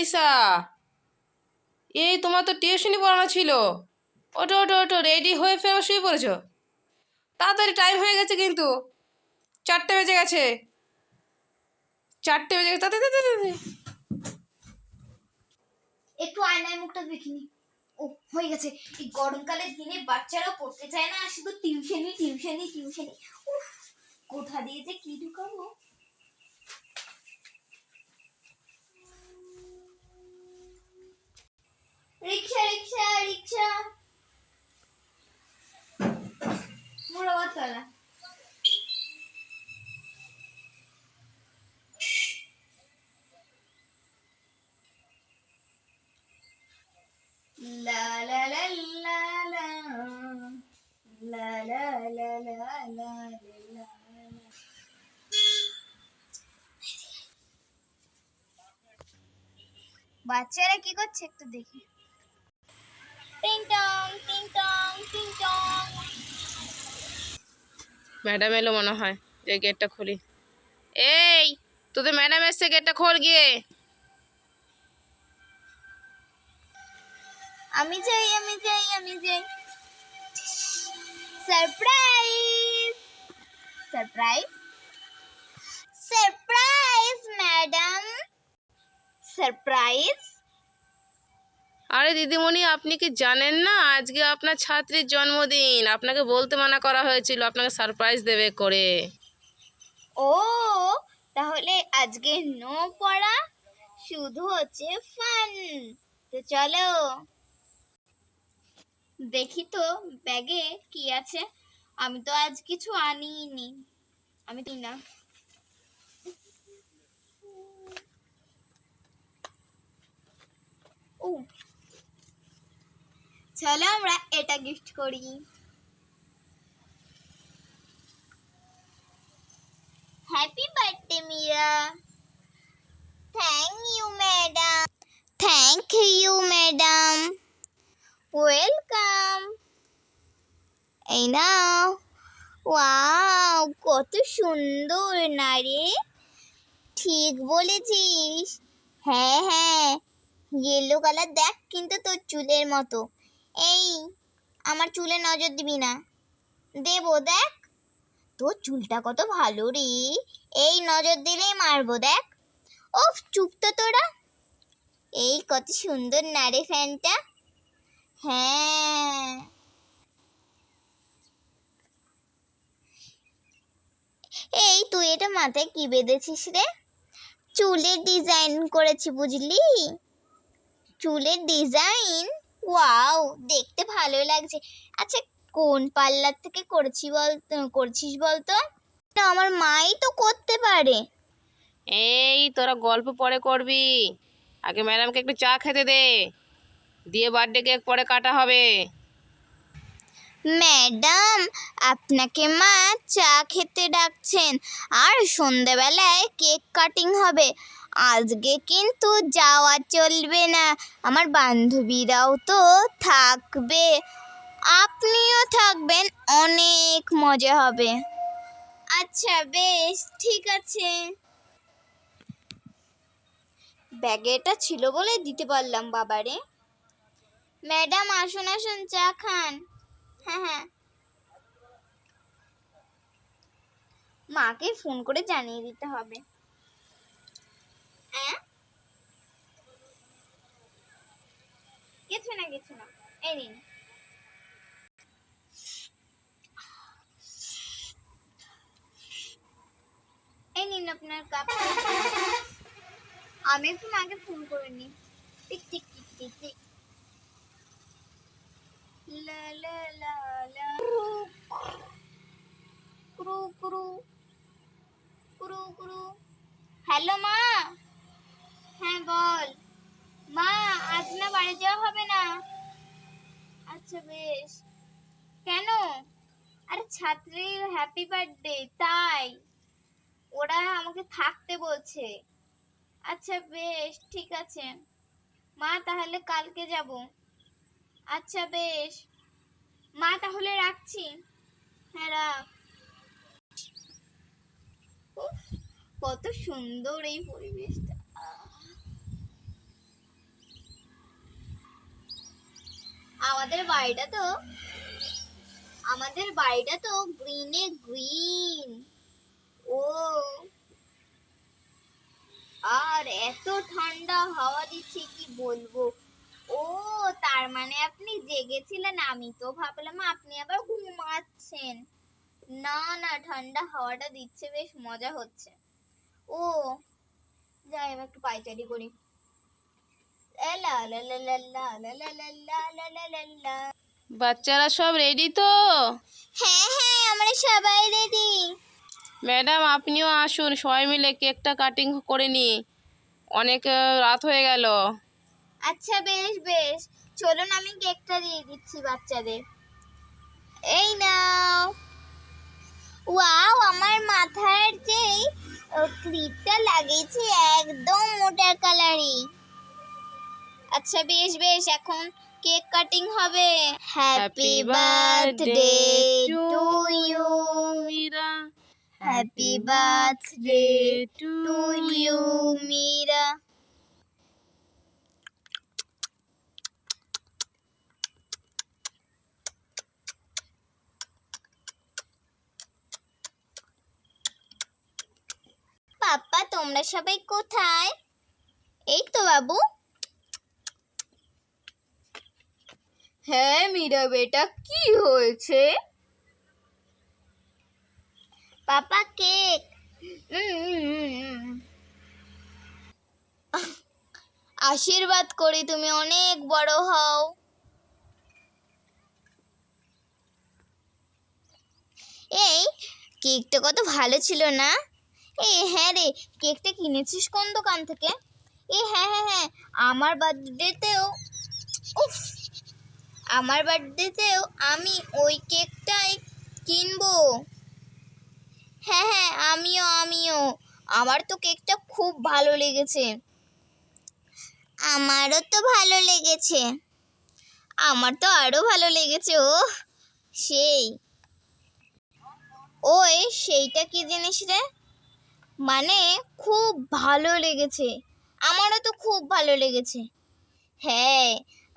আলিসা। এই তোমার তো টিউশনি পড়ানো ছিল। ওটো ওটো ওটো রেডি হয়ে ফের, শুয়ে পড়েছো। তাড়াতাড়ি টাইম হয়ে গেছে কিন্তু। চারটে বেজে গেছে। চারটে বেজে গেছে। একটু আয়নায় মুখটা দেখিনি। ও, হয়ে গেছে। এই গরমকালের দিনে বাচ্চারা পড়তে চায় না, শুধু টিউশনি টিউশনি টিউশনি। উফ, কোথা দিয়ে যে কি ঢুকাবো? রিক্সা রিক্সা রিক্সা মুরাবাদতলা La la la la la la la la la la la বাচ্চারা কি করছে একটু দেখি ম্যাডাম এলো মনে হয় যে গেটটা খুলি। এই তোদের ম্যাডাম এসছে গেটটা খোল গিয়ে। আমি যাই আমি যাই আমি যাই। Surprise surprise surprise madam surprise আরে দিদিমণি, আপনি কি জানেন না? আজকে আপনার ছাত্রীর জন্মদিন। আপনাকে বলতে মানা করা হয়েছিল, আপনাকে সারপ্রাইজ দেবে করে। ও, তাহলে আজকে নো পড়া, শুধু হচ্ছে ফান তো চলো। দেখি তো, ব্যাগে কি আছে? আমি তো আজ কিছু আনিনি আমি তুই না। ও চলো আমরা এটা গিফট করি। Happy birthday Mia thank you madam thank you madam welcome এই নাও ওয়াও কত সুন্দর না রে? ঠিক বলেছিস। হ্যাঁ হ্যাঁ। ইয়েলো কালার দেখ কিন্তু তোর চুলের মতো। এই, আমার চুলে নজর দিবি না। দেবো, দেখ। তোর চুলটা কত ভালো রে। এই নজর দিলেই মারবো, দেখ। ও চুপ তো তোরা। এই কত সুন্দর নারে ফ্যানটা। হ্যাঁ। এই, তুই এটা মাথায় কি বেঁধেছিস রে? চুলের ডিজাইন করেছি, বুঝলি? চুলের ডিজাইন? ওয়াও দেখতে ভালো লাগছে। আচ্ছা কোন পার্লার থেকে করেছি বল করছিস বলতো তো? আমার মাই তো করতে পারে। এই তোরা গল্প পরে করবি। আগে ম্যাডামকে একটু চা খেতে দে। দিয়ে বার্থডে কেক পরে কাটা হবে। ম্যাডাম আপনাকে মা চা খেতে ডাকছেন। আর সন্ধেবেলায় কেক কাটিং হবে। আজকে কিন্তু যাওয়া চলবে না। আমার বান্ধবীরাও তো থাকবে। আপনিও থাকবেন, অনেক মজা হবে। আচ্ছা বেশ, ঠিক আছে। ব্যাগে এটা ছিল বলে দিতে পারলাম, বাবারে। ম্যাডাম, আসুন আসুন, চা খান। হ্যাঁ হ্যাঁ। মাকে ফোন করে জানিয়ে দিতে হবে। কিছু না কিছু না। এই নিন। এই নিন আপনার কাপ। আমি একটু মাকে ফোন করে নি টিক টিক টিক টিক টিক। ক্রু ক্রু। হ্যালো মা। হ্যাঁ বল। মা, আজ না বাড়ি যাওয়া হবে না? আচ্ছা বেশ। কেন? আরে ছাত্রীর হ্যাপি বার্থডে তাই। ওরা আমাকে থাকতে বলছে। আচ্ছা বেশ, ঠিক আছে। মা, তাহলে কালকে যাব। আচ্ছা বেশ। মা, তাহলে রাখছি। হ্যাঁ রাখ। কত সুন্দর এই পরিবেশটা। আমাদের বাড়িটা তো, আমাদের বাড়িটা তো গ্রিনে গ্রিন ও। আর এত ঠান্ডা হাওয়া দিচ্ছে, কি বলব? ও, তার মানে আপনি জেগেছিলেন, আমি তো ভাবলাম আপনি আবার ঘুমাচ্ছেন। না না, ঠান্ডা হাওয়াটা দিচ্ছে, বেশ মজা হচ্ছে। ও, যাই, এবার একটু পাইচারি করি। বাচ্চারা সব রেডি তো হ্যাঁ হ্যাঁ আমরা সবাই রেডি ম্যাডাম আপনিও আসুন সবাই মিলে কেকটা কাটিং করে নি অনেক রাত হয়ে গেল আচ্ছা বেশ বেশ চলুন আমি কেকটা দিয়ে দিচ্ছি বাচ্চাদের এই নাও ওয়াও আমার মাথার যে ক্লিপটা লাগিয়েছি একদম মোটা কালারই আচ্ছা বেশ বেশ এখন কেক কাটিং হবে। Happy birthday to you Meera happy birthday to you Meera পাপ্পা তোমরা সবাই কোথায়? এই তো বাবু। হ্যাঁ মীরা বেটা কি হয়েছে? পাপা কেক। আশীর্বাদ করি তুমি অনেক বড় হও। এই কেকটা কত ভালো ছিল না? এ হ্যাঁ রে কেকটা কিনেছিস কোন দোকান থেকে? এ হ্যাঁ হ্যাঁ হ্যাঁ আমার বার্থডেতেও উফ আমার বার্থডেতেও আমি ওই কেকটাই কিনবো। হ্যাঁ হ্যাঁ আমিও আমিও। আমার তো কেকটা খুব ভালো লেগেছে। আমারও তো ভালো লেগেছে। আমার তো আরও ভালো লেগেছে, ও। সেই। ওই, সেইটা কি জিনিস রে? মানে খুব ভালো লেগেছে। আমারও তো খুব ভালো লেগেছে। হ্যাঁ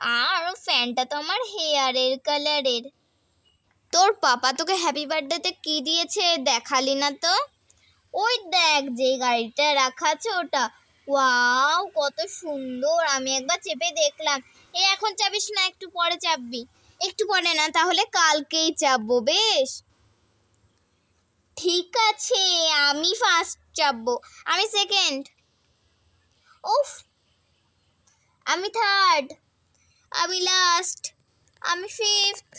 আর ফ্যানটা তো আমার হেয়ারের কালারের। তোর পাপা তোকে হ্যাপি বার্থডেতে কি দিয়েছে দেখালি না তো? ওই দেখ যে গাড়িটা রাখা আছে ওটা। ওয়াও, কত সুন্দর, আমি একবার চেপে দেখলাম। এ, এখন চাপিস না, একটু পরে চাপবি। একটু পরে না, তাহলে কালকেই চাপবো, বেশ? ঠিক আছে, আমি ফার্স্ট চাপবো। আমি সেকেন্ড উফ, আমি থার্ড আমি লাস্ট আমি ফিফথ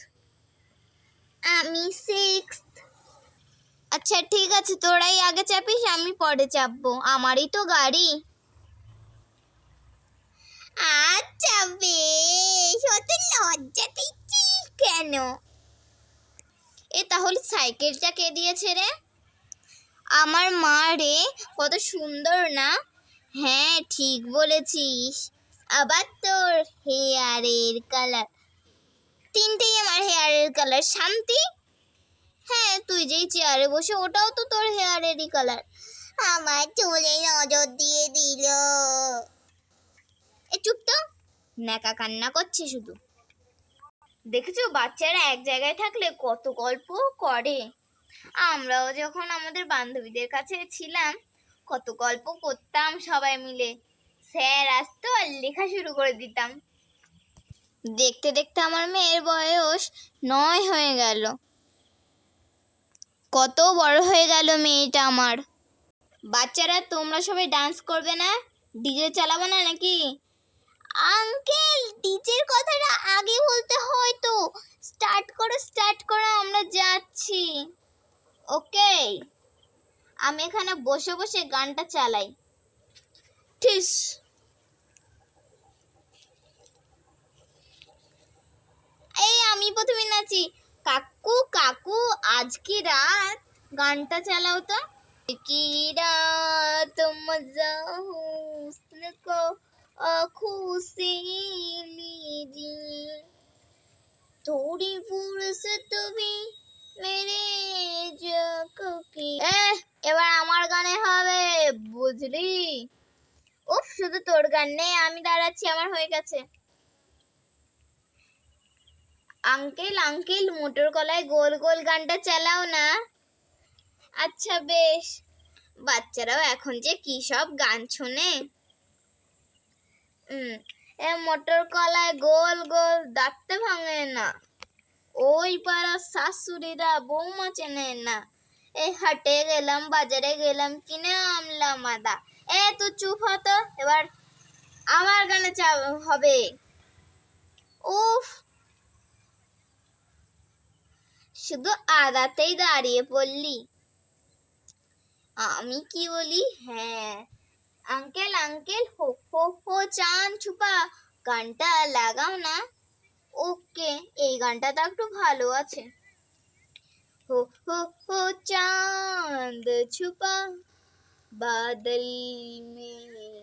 আমি সিক্স আচ্ছা ঠিক আছে, তোরাই আগে চাপিস, আমি পরে চাপবো। আমারই তো গাড়ি। আচ্ছা বেশ। অত লজ্জা দিচ্ছিস কেন? এ, তাহলে সাইকেলটা কে দিয়েছে রে? আমার মা রে, কত সুন্দর না? হ্যাঁ ঠিক বলেছিস। আবার তোর হেয়ারের কালার। তিনটেই আমার হেয়ারের কালার, শান্তি? হ্যাঁ তুই যেই চেয়ারে বসে, ওটাও তো তোর হেয়ারেরই কালার। আমার চুলে নজর দিয়ে দিল। এ, চুপ তো। ন্যাকা কান্না করছে শুধু। দেখেছ, বাচ্চারা এক জায়গায় থাকলে কত গল্প করে। আমরাও যখন আমাদের বান্ধবীদের কাছে ছিলাম, কত গল্প করতাম সবাই মিলে। স্যার আসতো আর লেখা শুরু করে দিতাম। দেখতে দেখতে আমার মেয়ের বয়স নয় হয়ে গেল। কত বড় হয়ে গেল মেয়েটা আমার। বাচ্চারা, তোমরা সবাই ডান্স করবে না? ডিজে চালাবো না নাকি? আঙ্কেল ডিজের কথাটা আগে বলতে হয় তো স্টার্ট করো স্টার্ট করো, আমরা যাচ্ছি। ওকে আমি এখানে বসে বসে গানটা চালাই। ঠিস এই আমি প্রথমে নাচি কাকু কাকু আজকে রাত গানটা চালাও তো কি রাত মজা হুস্ন কো आँखों से लीजिए थोड़ी फुर्सत भी मेरे जाकों की এ এবার আমার গানে হবে বুঝলি উফ শুধু তোর গান নেই আমি দাঁড়াচ্ছি আমার হয়ে গেছে আঙ্কেল আঙ্কেল, মোটর কলায় গোল গোল গানটা চালাও না। আচ্ছা বেশ। বাচ্চারাও এখন যে কি সব গান শোনে। এ মোটর কলায় গোল গোল দাঁততে ভাঙে না। ওই পাড়ার শাশুড়িরা বৌমা চেনে না। এ হাটে গেলাম, বাজারে গেলাম, কিনে আনলাম আদা। এ তো চুপ হতো? এবার আমার গানে চা হবে। উফ শুধু আদাতেই দাঁড়িয়ে পড়লি। আমি কি বলি? হ্যাঁ। আঙ্কেল আঙ্কেল, হো হো হো, চান ছুপা, গানটা লাগাও না। ওকে, এই গানটা তো একটু ভালো আছে। হো হো হো, চাঁদ ছুপা, বাদল মে